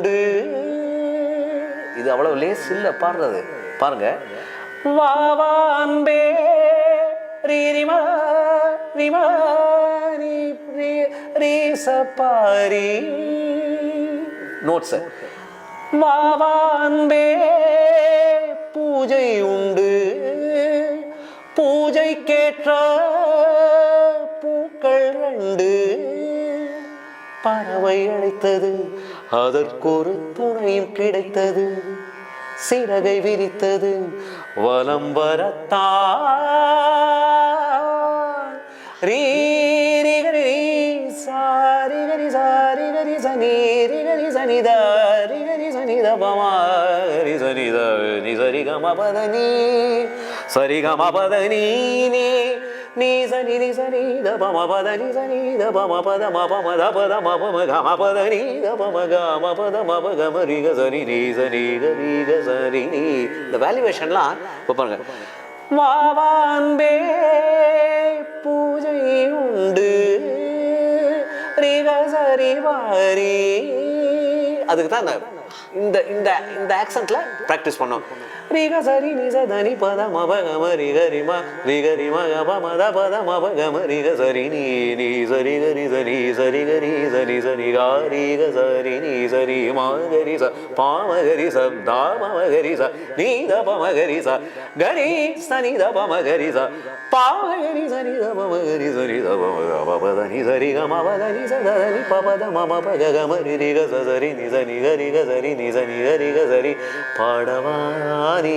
உண்டு. இது அவ்வளோ லேஸ் இல்லை பாடுறது. பாருங்க. வா வா ரிமா ரிமா ரீ ரீ சப்பாரி நோட்ஸு வா பூஜை உண்டு. பூஜை கேற்ற பூக்கள் ரெண்டு. பறவை அழைத்தது அதற்கொரு துணையும் கிடைத்தது. சிறகை விரித்தது. வலம் வரத்தான். ரீ ரி கரி சனி ரி கரி சனி த ரி கரி சனி த பமா நீ சனி நி சனி த பம பத நீ சனி த பம பத ம பம த பத ம பம கம பத நீ த பம க ம பத ம ப ரி க சரி நீ சரி க ரி க சரி நீ இந்த வேல்யூவேஷன்லாம் இப்போ பாருங்க பூஜை உண்டு ரிக சரி வாரி அதுக்கு தான் இந்த- இந்த இந்த ஆக்சென்ட்ல ப்ராக்டிஸ் பண்ணோம் ரிக சரி நிச தனி பத மப கம ரிக ரிம ரிக ரிம கப மத பத மப கம ரிக சரி நீ நீ சரி கரி சரி சரி கரி சரி சரி கா ரிக சரி நீ சரி மாகரி ச பாமகரி ச தாமகரி ச நீத பமகரி ச கரி சனி த பமகரி ச பாமகரி சனி த பமகரி சரி த பம கம சரி கம பத நீ ச த நீ மம பக க கம ரி க ச சரி நி ச நி க க சரி நி ச நி க க சரி பாடவா நீ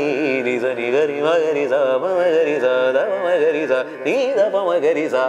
நி ச நி க ரி ச பமகரி ச த பமகரி ச நீத பமகரி ச